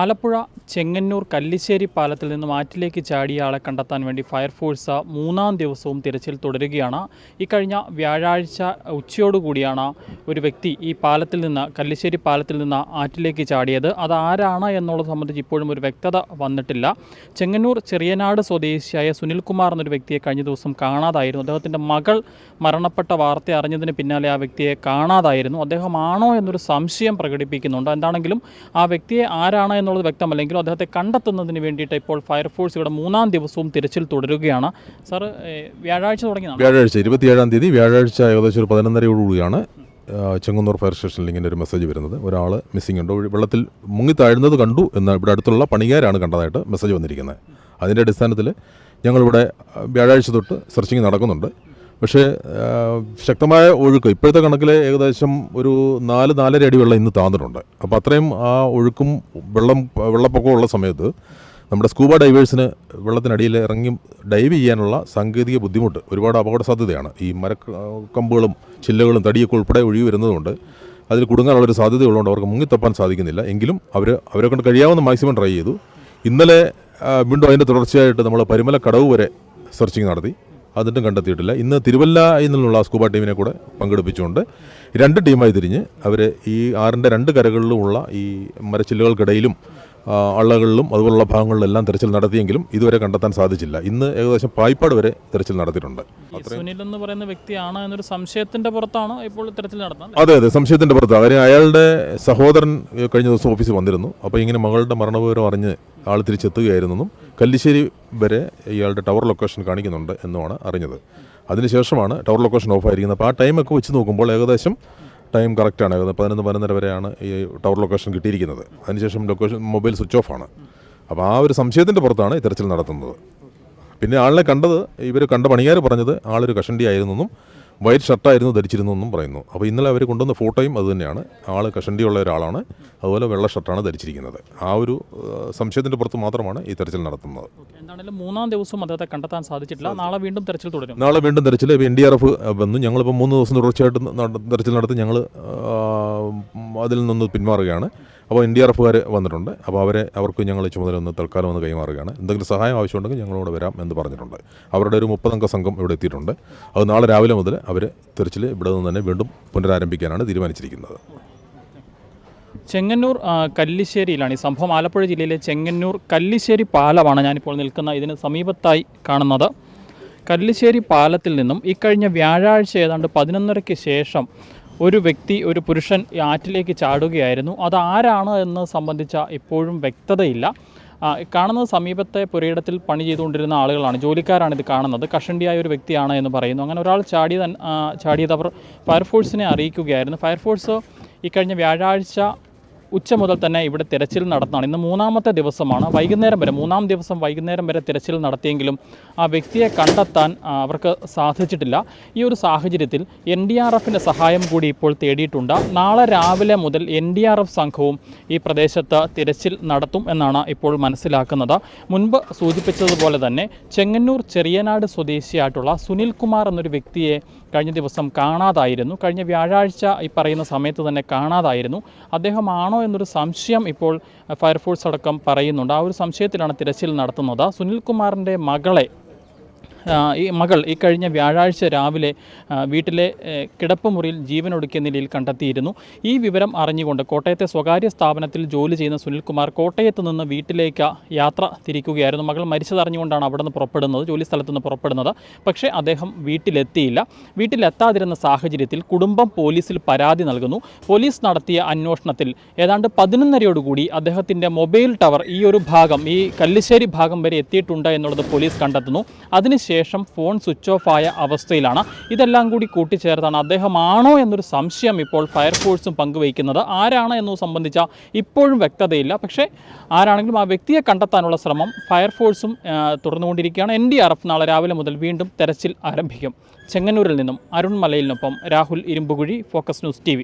ആലപ്പുഴ ചെങ്ങന്നൂർ കല്ലിശ്ശേരി പാലത്തിൽ നിന്നും ആറ്റിലേക്ക് ചാടിയ ആളെ കണ്ടെത്താൻ വേണ്ടി ഫയർഫോഴ്സ് മൂന്നാം ദിവസവും തിരച്ചിൽ തുടരുകയാണ്. ഇക്കഴിഞ്ഞ കഴിഞ്ഞ വ്യാഴാഴ്ച ഉച്ചയോടുകൂടിയാണ് ഒരു വ്യക്തി ഈ പാലത്തിൽ നിന്ന് കല്ലിശ്ശേരി പാലത്തിൽ നിന്ന് ആറ്റിലേക്ക് ചാടിയത്. അത് ആരാണ് എന്നുള്ളത് സംബന്ധിച്ച് ഇപ്പോഴും ഒരു വ്യക്തത വന്നിട്ടില്ല. ചെങ്ങന്നൂർ ചെറിയനാട് സ്വദേശിയായ സുനിൽകുമാർ എന്നൊരു വ്യക്തിയെ കഴിഞ്ഞ ദിവസം കാണാതായിരുന്നു. അദ്ദേഹത്തിന്റെ മകൾ മരണപ്പെട്ട വാർത്ത അറിഞ്ഞതിന് പിന്നാലെ ആ വ്യക്തിയെ കാണാതായിരുന്നു. അദ്ദേഹമാണോ എന്നൊരു സംശയം പ്രകടിപ്പിക്കുന്നുണ്ട്. എന്താണെങ്കിലും ആ വ്യക്തിയെ ആരാണ് എന്നുള്ളത് വ്യക്തമല്ലെങ്കിലും അദ്ദേഹത്തെ കണ്ടെത്തുന്നതിന് വേണ്ടിയിട്ട് ഇപ്പോൾ ഫയർഫോഴ്സ് ഇവിടെ മൂന്നാം ദിവസവും തിരച്ചിൽ തുടരുകയാണ്. സാർ വ്യാഴാഴ്ച തുടങ്ങിയതാണ്? വ്യാഴാഴ്ച ഇരുപത്തിയേഴാം തീയതി വ്യാഴാഴ്ച ഏകദേശം ഒരു പതിനൊന്നരയോടുകൂടിയാണ് ചെങ്ങന്നൂർ ഫയർ സ്റ്റേഷനിൽ ഇങ്ങനെ ഒരു മെസ്സേജ് വരുന്നത്. ഒരാൾ മിസ്സിംഗ് ഉണ്ട്. വെള്ളത്തിൽ മുങ്ങി താഴുന്നത് കണ്ടു എന്ന് ഇവിടെ അടുത്തുള്ള പണികാരാണ് കണ്ടതായിട്ട് മെസ്സേജ് വന്നിരിക്കുന്നത്. അതിന്റെ അടിസ്ഥാനത്തിൽ ഞങ്ങളിവിടെ വ്യാഴാഴ്ച തൊട്ട് സെർച്ചിങ് നടക്കുന്നുണ്ട്. പക്ഷേ ശക്തമായ ഒഴുക്ക്. ഇപ്പോഴത്തെ കണക്കിൽ ഏകദേശം ഒരു നാല് നാലര അടി വെള്ളം ഇന്ന് താന്നിട്ടുണ്ട്. അപ്പോൾ അത്രയും ആ ഒഴുക്കും വെള്ളം വെള്ളപ്പൊക്കവും ഉള്ള സമയത്ത് നമ്മുടെ സ്കൂബ ഡൈവേഴ്സിന് വെള്ളത്തിനടിയിൽ ഇറങ്ങി ഡൈവ് ചെയ്യാനുള്ള സാങ്കേതിക ബുദ്ധിമുട്ട് ഒരുപാട് അപകട സാധ്യതയാണ് ഈ മരക്കമ്പുകളും ചില്ലകളും തടിയൊക്കെ ഉൾപ്പെടെ ഒഴുകി വരുന്നതുകൊണ്ട് അതിൽ കുടുങ്ങാനുള്ളൊരു സാധ്യതയുള്ളതുകൊണ്ട് അവർക്ക് മുങ്ങിത്തപ്പാൻ സാധിക്കുന്നില്ല. എങ്കിലും അവർ അവരെ കൊണ്ട് കഴിയാവുന്ന മാക്സിമം ട്രൈ ചെയ്തു. ഇന്നലെ വീണ്ടും അതിന്റെ തുടർച്ചയായിട്ട് നമ്മൾ പരിമല കടവ് വരെ സെർച്ചിങ് നടത്തി. അതിട്ടും കണ്ടെത്തിയിട്ടില്ല. ഇന്ന് തിരുവല്ല എന്നുള്ള സ്കൂബ ടീമിനെ കൂടെ പങ്കെടുപ്പിച്ചുകൊണ്ട് രണ്ട് ടീമായി തിരിഞ്ഞ് അവർ ഈ ആറിന്റെ രണ്ട് കരകളിലുമുള്ള ഈ മരച്ചില്ലുകൾക്കിടയിലും അള്ളകളിലും അതുപോലുള്ള ഭാഗങ്ങളിലെല്ലാം തെരച്ചിൽ നടത്തിയെങ്കിലും ഇതുവരെ കണ്ടെത്താൻ സാധിച്ചില്ല. ഇന്ന് ഏകദേശം പായ്പാട് വരെ തെരച്ചിൽ നടത്തിയിട്ടുണ്ട്. സുനിൽ എന്ന് പറയുന്ന വ്യക്തിയാണ് എന്നൊരു സംശയത്തിന്റെ പുറത്താണ് ഇപ്പോൾ തിരച്ചിൽ നടത്തുന്നത് അതെ അതെ സംശയത്തിന്റെ പുറത്താണ്. കാര്യം അയാളുടെ സഹോദരൻ കഴിഞ്ഞ ദിവസം ഓഫീസിൽ വന്നിരുന്നു. അപ്പോൾ ഇങ്ങനെ മകളുടെ മരണവിവരം അറിഞ്ഞ് ആൾ തിരിച്ചെത്തുകയായിരുന്നെന്നും കല്ലിശ്ശേരി വരെ ഇയാളുടെ ടവർ ലൊക്കേഷൻ കാണിക്കുന്നുണ്ട് എന്നുമാണ് അറിഞ്ഞത്. അതിനുശേഷമാണ് ടവർ ലൊക്കേഷൻ ഓഫ് ആയിരിക്കുന്നത് അപ്പോൾ ആ ടൈമൊക്കെ വെച്ച് നോക്കുമ്പോൾ ഏകദേശം ടൈം കറക്റ്റാണ് പതിനൊന്ന് പതിനൊന്നര വരെയാണ് ഈ ടവർ ലൊക്കേഷൻ കിട്ടിയിരിക്കുന്നത്. അതിനുശേഷം ലൊക്കേഷൻ മൊബൈൽ സ്വിച്ച് ഓഫ് ആണ്. അപ്പോൾ ആ ഒരു സംശയത്തിന്റെ പുറത്താണ് തെരച്ചിൽ നടത്തുന്നത്. പിന്നെ ആളിനെ കണ്ടത് ഇവർ കണ്ട പണിക്കാർ പറഞ്ഞത് ആളൊരു കഷണ്ടി ആയിരുന്നെന്നും വൈറ്റ് ഷർട്ടായിരുന്നു ധരിച്ചിരുന്നു എന്നും പറയുന്നു. അപ്പോൾ ഇന്നലെ അവർ കൊണ്ടുവന്ന ഫോട്ടോയും അത് തന്നെയാണ്. ആൾ കഷണ്ടിയുള്ള ഒരാളാണ്. അതുപോലെ വെള്ള ഷർട്ടാണ് ധരിച്ചിരിക്കുന്നത്. ആ ഒരു സംശയത്തിന്റെ പുറത്ത് മാത്രമാണ് ഈ തെരച്ചിൽ നടത്തുന്നത്. എന്താണെങ്കിലും മൂന്നാം ദിവസം അദ്ദേഹത്തെ കണ്ടെത്താൻ സാധിച്ചിട്ടില്ല. നാളെ വീണ്ടും തെരച്ചിൽ തുടരും. നാളെ വീണ്ടും തെരച്ചിൽ. എൻ ഡി ആർ എഫ് വന്നു. ഞങ്ങളിപ്പോൾ മൂന്ന് ദിവസം തുടർച്ചയായിട്ട് തെരച്ചിൽ നടത്തി ഞങ്ങൾ അതിൽ നിന്ന് പിന്മാറുകയാണ്. അപ്പോൾ എൻ ഡി ആർ എഫുകാർ വന്നിട്ടുണ്ട്. അപ്പോൾ അവരെ അവർക്ക് ഞങ്ങൾ ചുമതല ഒന്ന് തൽക്കാലം ഒന്ന് കൈമാറുകയാണ്. എന്തെങ്കിലും സഹായം ആവശ്യമുണ്ടെങ്കിൽ ഞങ്ങളോട് വരാം എന്ന് പറഞ്ഞിട്ടുണ്ട്. അവരുടെ ഒരു മുപ്പതംഗ സംഘം ഇവിടെ എത്തിയിട്ടുണ്ട്. അത് നാളെ രാവിലെ മുതൽ അവർ തിരച്ചിൽ ഇവിടെ നിന്ന് തന്നെ വീണ്ടും പുനരാരംഭിക്കാനാണ് തീരുമാനിച്ചിരിക്കുന്നത്. ചെങ്ങന്നൂർ കല്ലിശ്ശേരിയിലാണ് ഈ സംഭവം. ആലപ്പുഴ ജില്ലയിലെ ചെങ്ങന്നൂർ കല്ലിശ്ശേരി പാലമാണ് ഞാനിപ്പോൾ നിൽക്കുന്ന ഇതിന് സമീപത്തായി കാണുന്നത്. കല്ലിശ്ശേരി പാലത്തിൽ നിന്നും ഇക്കഴിഞ്ഞ വ്യാഴാഴ്ച ഏതാണ്ട് പതിനൊന്നരയ്ക്ക് ശേഷം ഒരു വ്യക്തി ഒരു പുരുഷൻ ആറ്റിലേക്ക് ചാടുകയായിരുന്നു. അത് ആരാണ് എന്ന് സംബന്ധിച്ച ഇപ്പോഴും വ്യക്തതയില്ല. കാണുന്ന സമീപത്തെ പുരയിടത്തിൽ പണി ചെയ്തുകൊണ്ടിരുന്ന ആളുകളാണ്. ജോലിക്കാരാണ് ഇത് കാണുന്നത്. കഷണ്ടിയായ ഒരു വ്യക്തിയാണ് എന്ന് പറയുന്നു. അങ്ങനെ ഒരാൾ ചാടിയത ചാടിയത് അവർ ഫയർഫോഴ്സിനെ അറിയിക്കുകയായിരുന്നു. ഫയർഫോഴ്സ് ഇക്കഴിഞ്ഞ വ്യാഴാഴ്ച ഉച്ച മുതൽ തന്നെ ഇവിടെ തിരച്ചിൽ നടത്താണ് ഇന്ന് മൂന്നാമത്തെ ദിവസമാണ്. വൈകുന്നേരം വരെ മൂന്നാം ദിവസം വൈകുന്നേരം വരെ തിരച്ചിൽ നടത്തിയെങ്കിലും ആ വ്യക്തിയെ കണ്ടെത്താൻ അവർക്ക് സാധിച്ചിട്ടില്ല. ഈ ഒരു സാഹചര്യത്തിൽ എൻ ഡി ആർ എഫിന്റെ സഹായം കൂടി ഇപ്പോൾ തേടിയിട്ടുണ്ട്. നാളെ രാവിലെ മുതൽ എൻ ഡി ആർ എഫ് സംഘവും ഈ പ്രദേശത്ത് തിരച്ചിൽ നടത്തും എന്നാണ് ഇപ്പോൾ മനസ്സിലാക്കുന്നത്. മുൻപ് സൂചിപ്പിച്ചതുപോലെ തന്നെ ചെങ്ങന്നൂർ ചെറിയനാട് സ്വദേശിയായിട്ടുള്ള സുനിൽ കുമാർ എന്നൊരു വ്യക്തിയെ കഴിഞ്ഞ ദിവസം കാണാതായിരുന്നു. കഴിഞ്ഞ വ്യാഴാഴ്ച ഈ പറയുന്ന സമയത്ത് തന്നെ കാണാതായിരുന്നു. അദ്ദേഹമാണോ എന്നൊരു സംശയം ഇപ്പോൾ ഫയർഫോഴ്സ് അടക്കം പറയുന്നുണ്ട്. ആ ഒരു സംശയത്തിലാണ് തിരച്ചിൽ നടത്തുന്നത്. സുനിൽകുമാറിന്റെ മകളെ ഈ മകൾ ഈ കഴിഞ്ഞ വ്യാഴാഴ്ച രാവിലെ വീട്ടിലെ കിടപ്പുമുറിയിൽ ജീവനൊടുക്കിയ നിലയിൽ കണ്ടെത്തിയിരുന്നു. ഈ വിവരം അറിഞ്ഞുകൊണ്ട് കോട്ടയത്തെ സ്വകാര്യ സ്ഥാപനത്തിൽ ജോലി ചെയ്യുന്ന സുനിൽകുമാർ കോട്ടയത്ത് നിന്ന് വീട്ടിലേക്ക് യാത്ര തിരിക്കുകയായിരുന്നു. മകൾ മരിച്ചതറിഞ്ഞുകൊണ്ടാണ് അവിടെ നിന്ന് പുറപ്പെടുന്നത് ജോലി സ്ഥലത്ത് നിന്ന് പുറപ്പെടുന്നത്. പക്ഷേ അദ്ദേഹം വീട്ടിലെത്തിയില്ല. വീട്ടിലെത്താതിരുന്ന സാഹചര്യത്തിൽ കുടുംബം പോലീസിൽ പരാതി നൽകുന്നു. പോലീസ് നടത്തിയ അന്വേഷണത്തിൽ ഏതാണ്ട് പതിനൊന്നരയോടുകൂടി അദ്ദേഹത്തിന്റെ മൊബൈൽ ടവർ ഈ ഒരു ഭാഗം ഈ കല്ലിശ്ശേരി ഭാഗം വരെ എത്തിയിട്ടുണ്ട് എന്നുള്ളത് പോലീസ് കണ്ടെത്തുന്നു. അതിനുശേഷം ഫോൺ സ്വിച്ച് ഓഫ് ആയ അവസ്ഥയിലാണ്. ഇതെല്ലാം കൂടി കൂട്ടിച്ചേർത്താണ് അദ്ദേഹമാണോ എന്നൊരു സംശയം ഇപ്പോൾ ഫയർഫോഴ്സും പങ്കുവയ്ക്കുന്നത്. ആരാണ് എന്നു സംബന്ധിച്ച ഇപ്പോഴും വ്യക്തതയില്ല. പക്ഷേ ആരാണെങ്കിലും ആ വ്യക്തിയെ കണ്ടെത്താനുള്ള ശ്രമം ഫയർഫോഴ്സും തുടർന്നുകൊണ്ടിരിക്കുകയാണ്. എൻ ഡി ആർ എഫ് നാളെ രാവിലെ മുതൽ വീണ്ടും തെരച്ചിൽ ആരംഭിക്കും. ചെങ്ങന്നൂരിൽ നിന്നും Arun മലയിലിനൊപ്പം Rahul Irumpukuzhi focus news T